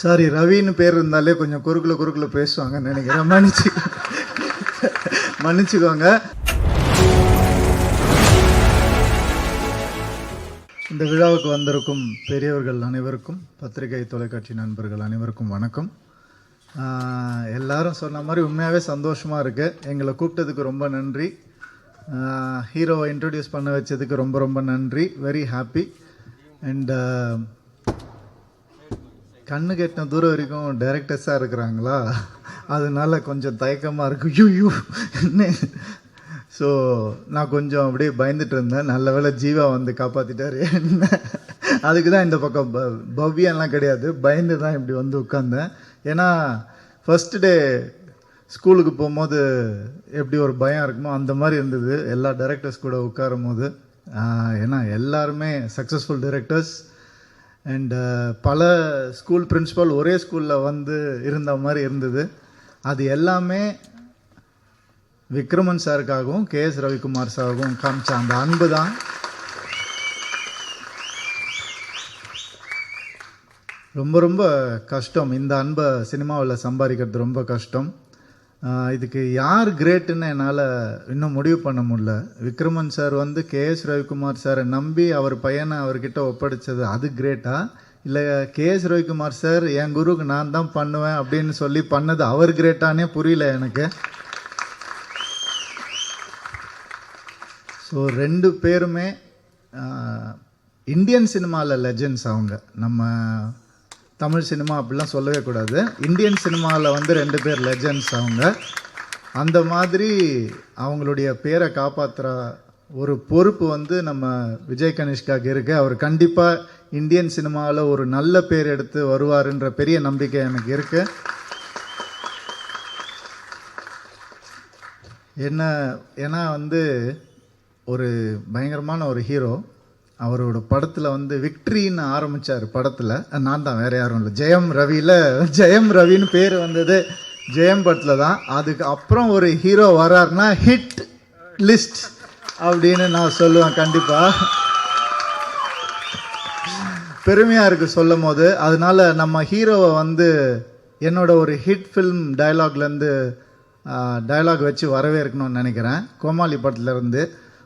Sorry ரவின்னு பேர் இருந்தாலே கொஞ்சம் குறுக்குல குறுக்குல பேசுவாங்கன்னு நினைக்கிறேன். மன்னிச்சு மன்னிச்சுக்கோங்க. இந்த விழாவுக்கு வந்திருக்கும் பெரியவர்கள் அனைவருக்கும் பத்திரிகை தொலைக்காட்சி நண்பர்கள் அனைவருக்கும் வணக்கம். எல்லாரும் சொன்ன மாதிரி உண்மையாகவே சந்தோஷமாக இருக்குது எங்களை கூப்பிட்டதுக்கு ரொம்ப நன்றி. ஹீரோவை இன்ட்ரடியூஸ் பண்ண வச்சதுக்கு ரொம்ப ரொம்ப நன்றி. வெரி ஹாப்பி அண்ட் கண்ணு கெட்டின தூரம் வரைக்கும் டைரக்டர்ஸாக இருக்கிறாங்களா? அதனால கொஞ்சம் தயக்கமாக இருக்கும் யூ என்ன? ஸோ நான் கொஞ்சம் அப்படியே பயந்துட்டு இருந்தேன். நல்ல வேளை ஜீவா வந்து காப்பாற்றிட்டாரு என்ன? அதுக்கு தான் இந்த பக்கம் ப பவ்யம்லாம் கிடையாது. பயந்து தான் இப்படி வந்து உட்காந்தேன் ஏன்னா ஃபஸ்ட்டு டே ஸ்கூலுக்கு போகும்போது எப்படி ஒரு பயம் இருக்குமோ அந்த மாதிரி இருந்தது. எல்லா டைரக்டர்ஸ் கூட உட்காரும் போது ஏன்னா எல்லாருமே சக்ஸஸ்ஃபுல் டைரக்டர்ஸ் அண்டு uh, பல ஸ்கூல் பிரின்சிபால் ஒரே ஸ்கூலில் வந்து இருந்த மாதிரி இருந்தது. அது எல்லாமே விக்ரமன் சாருக்காகவும் கே எஸ் ரவிக்குமார் சாருக்கும் காமிச்ச அந்த அன்பு தான். ரொம்ப ரொம்ப கஷ்டம். இந்த அன்பை சினிமாவில் சம்பாதிக்கிறது ரொம்ப கஷ்டம். இதுக்கு யார் கிரேட்டுன்னு என்னால் இன்னும் முடிவு பண்ண முடியல. விக்ரமன் சார் வந்து கே எஸ் ரவிக்குமார் சாரை நம்பி அவர் பையனை அவர்கிட்ட ஒப்படைச்சது அது கிரேட்டா? இல்லை கே எஸ் ரவிக்குமார் சார் என் குருவுக்கு நான் தான் பண்ணுவேன் அப்படின்னு சொல்லி பண்ணது அவர் கிரேட்டானே புரியல எனக்கு. ஸோ ரெண்டு பேருமே இந்தியன் சினிமாவில் லெஜெண்ட்ஸ் அவங்க. நம்ம தமிழ் சினிமா அப்படிலாம் சொல்லவே கூடாது. இந்தியன் சினிமாவில் வந்து ரெண்டு பேர் லெஜண்ட்ஸ் அவங்க. அந்த மாதிரி அவங்களுடைய பேரை காப்பாற்றுற ஒரு பொறுப்பு வந்து நம்ம விஜய் கனிஷ்காக்கு இருக்குது அவர் கண்டிப்பாக இந்தியன் சினிமாவில் ஒரு நல்ல பேர் எடுத்து வருவாருன்ற பெரிய நம்பிக்கை எனக்கு இருக்குது என்ன ஏன்னா வந்து ஒரு பயங்கரமான ஒரு ஹீரோ அவரோட படத்தில் வந்து விக்ட்ரின்னு ஆரம்பித்தார் படத்தில். நான் தான் வேறு யாரும் இல்லை. ஜெயம் ரவியில் ஜெயம் ரவின்னு பேர் வந்தது ஜெயம் படத்தில் தான். அதுக்கு அப்புறம் ஒரு ஹீரோ வராருன்னா ஹிட் லிஸ்ட் அப்படின்னு நான் சொல்லுவேன் கண்டிப்பாக பெருமையாக இருக்குது சொல்லும் போது அதனால நம்ம ஹீரோவை வந்து என்னோட ஒரு ஹிட் ஃபில்ம் டயலாக்லேருந்து டயலாக் வச்சு வரவேற்கணும்னு நினைக்கிறேன். கோமாளி படத்துலேருந்து இருந்து.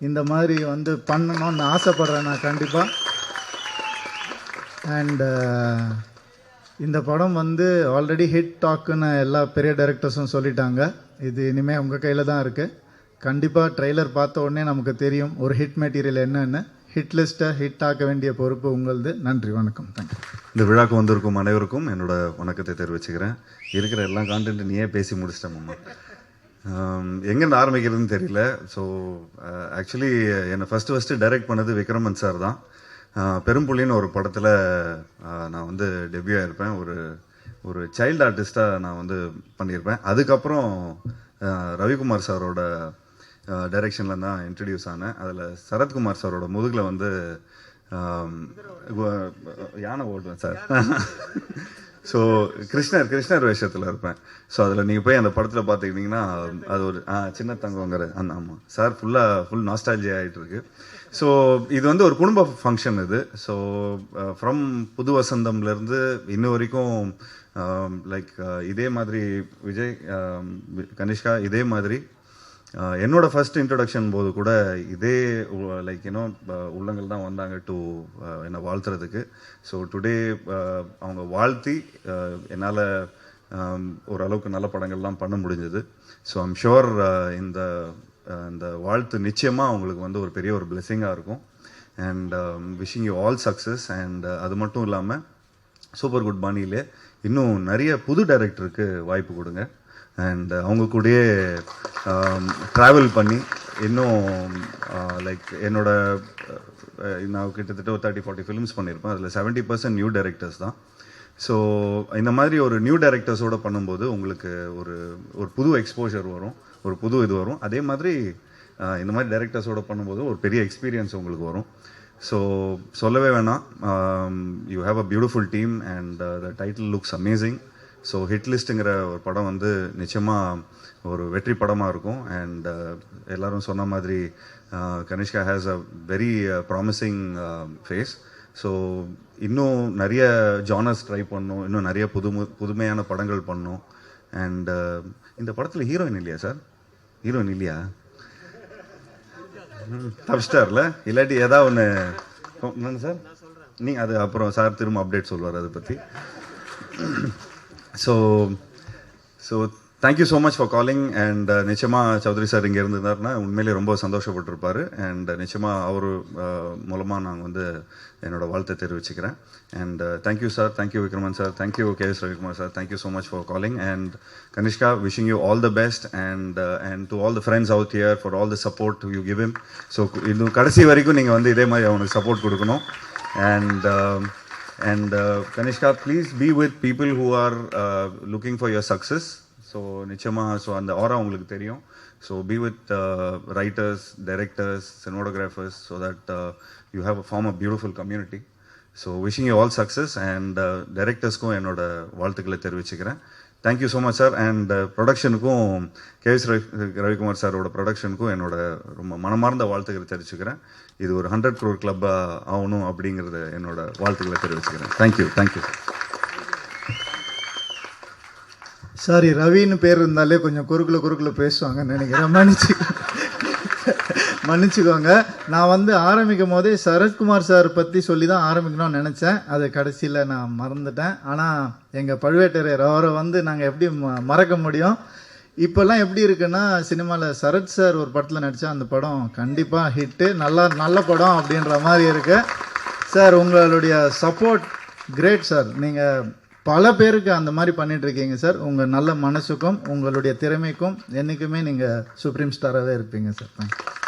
இந்த மாதிரி வந்து பண்ணணும்னு ஆசைப்பட்றேன் நான் கண்டிப்பாக அண்டு uh, இந்த படம் வந்து ஆல்ரெடி ஹிட் டாக்குன்னு எல்லா பெரிய டைரக்டர்ஸும் சொல்லிட்டாங்க. இது இனிமேல் உங்கள் கையில் தான் இருக்குது கண்டிப்பாக ட்ரெய்லர் பார்த்த உடனே நமக்கு தெரியும் ஒரு ஹிட் மெட்டீரியல் என்னென்னு. ஹிட் லிஸ்ட்டை ஹிட் ஆக்க வேண்டிய பொறுப்பு உங்களது. நன்றி வணக்கம். தேங்க்யூ இந்த விழாக்கு வந்திருக்கும் அனைவருக்கும் என்னோட வணக்கத்தை தெரிவிச்சுக்கிறேன். இருக்கிற எல்லா கான்டென்ட் நீயே பேசி முடிச்சிட்டேன் மாமா. Um, எங்கேருந்து ஆரம்பிக்கிறதுன்னு தெரியல. ஸோ ஆக்சுவலி uh, என்னை ஃபஸ்ட்டு ஃபஸ்ட்டு டைரக்ட் பண்ணது விக்ரமன் சார் தான். Uh, பெரும்புள்ளின்னு ஒரு படத்தில் uh, நான் வந்து டெபியூ ஆகிருப்பேன் ஒரு ஒரு சைல்டு ஆர்டிஸ்ட்டாக நான் வந்து பண்ணியிருப்பேன். அதுக்கப்புறம் ரவிக்குமார் சாரோட டைரெக்ஷனில் தான் இன்ட்ரடியூஸ் ஆனேன். அதில் சரத்குமார் சாரோட முதுகில் வந்து um, யானை ஓட்டுவேன் சார் ஸோ கிருஷ்ணர் கிருஷ்ணர் வேஷத்தில் இருப்பேன். ஸோ அதில் நீங்கள் போய் அந்த படத்தில் பார்த்துக்கிட்டிங்கன்னா அது ஒரு ஆ சின்ன தங்கங்கிற அந்த ஆமாம் சார் ஃபுல்லாக ஃபுல் நாஸ்டாலஜி ஆகிட்டு இருக்கு ஸோ இது வந்து ஒரு குடும்ப ஃபங்க்ஷன் இது. ஸோ ஃப்ரம் புது வசந்தம்லேருந்து இன்ன வரைக்கும் லைக் இதே மாதிரி விஜய் கனிஷ்கா இதே மாதிரி என்னோட ஃபர்ஸ்ட் இன்ட்ரடக்ஷன் போது கூட இதே லைக் யூனோ உள்ளங்கள் தான் வந்தாங்க டு என்னை வாழ்த்துறதுக்கு. ஸோ டுடே அவங்க வாழ்த்தி என்னால் ஓரளவுக்கு நல்ல படங்கள்லாம் பண்ண முடிஞ்சது. ஸோ ஐம் ஷுர் இந்த இந்த வாழ்த்து நிச்சயமாக அவங்களுக்கு வந்து ஒரு பெரிய ஒரு பிளெஸிங்காக இருக்கும். And wishing you all success and அது மட்டும் இல்லாமல் சூப்பர் குட் பாணியிலே இன்னும் நிறைய புது டைரக்டருக்கு வாய்ப்பு கொடுங்க. அண்ட் uh, அவங்க கூடயே um, ட்ராவல் பண்ணி இன்னும் uh, லைக் என்னோட uh, நான் கிட்டத்தட்ட ஒரு தேர்ட்டி ஃபார்ட்டி ஃபிலிம்ஸ் பண்ணியிருப்பேன் அதில் செவன்ட்டி பர்சன்ட் நியூ டைரக்டர்ஸ் தான். ஸோ இந்த மாதிரி ஒரு நியூ டைரக்டர்ஸோட பண்ணும்போது உங்களுக்கு ஒரு ஒரு புது எக்ஸ்போஷர் வரும். ஒரு புது இது வரும். அதே மாதிரி இந்த மாதிரி டேரக்டர்ஸோடு பண்ணும்போது ஒரு பெரிய எக்ஸ்பீரியன்ஸ் உங்களுக்கு வரும். ஸோ சொல்லவே வேணாம். You have a beautiful team and the title looks amazing so hit லிஸ்ட்டுங்கிற ஒரு படம் வந்து நிச்சயமாக ஒரு வெற்றி படமாக இருக்கும். அண்ட் uh, எல்லாரும் சொன்ன மாதிரி Kanishka has a very promising face so இன்னும் நிறைய ஜானர்ஸ் ட்ரை பண்ணணும் இன்னும் நிறைய புது புதுமையான படங்கள் பண்ணும். அண்ட் uh, இந்த படத்தில் ஹீரோயின் இல்லையா சார் ஹீரோயின் இல்லையா? தப்பிச்சிட்டார்ல இல்லாட்டி ஏதாவது ஒன்று என்னங்க சார் நீ அது அப்புறம் சார் திரும்ப அப்டேட் சொல்லுவார் அதை பற்றி so so thank you so much for calling and நிச்சயமாக சௌத்ரி சார் இங்கே இருந்திருந்தாருன்னா உண்மையிலேயே ரொம்ப சந்தோஷப்பட்டிருப்பார். அண்ட் uh, நிச்சயமாக அவர் uh, மூலமாக நாங்கள் வந்து என்னோடய வாழ்த்தை தெரிவிச்சுக்கிறேன். And thank you sir thank you Vikraman sir thank you K S Ravikumar sir thank you so much for calling and Kanishka wishing you all the best and and to all the friends out here for all the support you give him so இன்னும் கடைசி வரைக்கும் நீங்கள் வந்து இதே மாதிரி அவனுக்கு support கொடுக்கணும். And and Kanishka please be with people who are looking for your success so நிச்சயமாக ஸோ அந்த ஆரா உங்களுக்கு தெரியும். So be with writers directors cinematographers so that you have a form a beautiful community so wishing you all success and டைரக்டர்ஸ்க்கும் என்னோட வாழ்த்துக்களை தெரிவிச்சுக்கிறேன். Thank you so much sir and ப்ரொடக்ஷனுக்கும் KS Ravi Ravikumar சாரோட ப்ரொடக்ஷனுக்கும் என்னோட ரொம்ப மனமார்ந்த வாழ்த்துக்களை தெரிவிச்சுக்கிறேன். இது ஒரு ஹண்ட்ரட் க்ரோர் கிளப்பாக ஆகணும் அப்படிங்கிறத என்னோட வாழ்த்துக்களை தெரிவிச்சுக்கிறேன். தேங்க்யூ தேங்க்யூ சாரி ரவின்னு பேர் இருந்தாலே கொஞ்சம் குறுக்குல குறுக்கில் பேசுவாங்கன்னு நினைக்கிறேன். மன்னிச்சு மன்னிச்சுக்கோங்க. நான் வந்து ஆரம்பிக்கும் போதே சரத்குமார் சார் பற்றி சொல்லி தான் ஆரம்பிக்கணும்னு நினச்சேன். அது கடைசியில் நான் மறந்துட்டேன். ஆனால் எங்கள் பழுவேட்டரையர் அவரை வந்து நாங்கள் எப்படி ம மறக்க முடியும்? இப்போல்லாம் எப்படி இருக்குன்னா சினிமாவில் சரத் சார் ஒரு படத்தில் நடித்தா அந்த படம் கண்டிப்பாக ஹிட்டு நல்லா நல்ல படம் அப்படின்ற மாதிரி இருக்குது சார் உங்களுடைய சப்போர்ட் கிரேட் சார் நீங்கள் பல பேருக்கு அந்த மாதிரி பண்ணிகிட்ருக்கீங்க சார் உங்கள் நல்ல மனசுக்கும் உங்களுடைய திறமைக்கும் என்றைக்குமே நீங்கள் சுப்ரீம் ஸ்டாராகவே இருப்பீங்க சார் தேங்க்யூ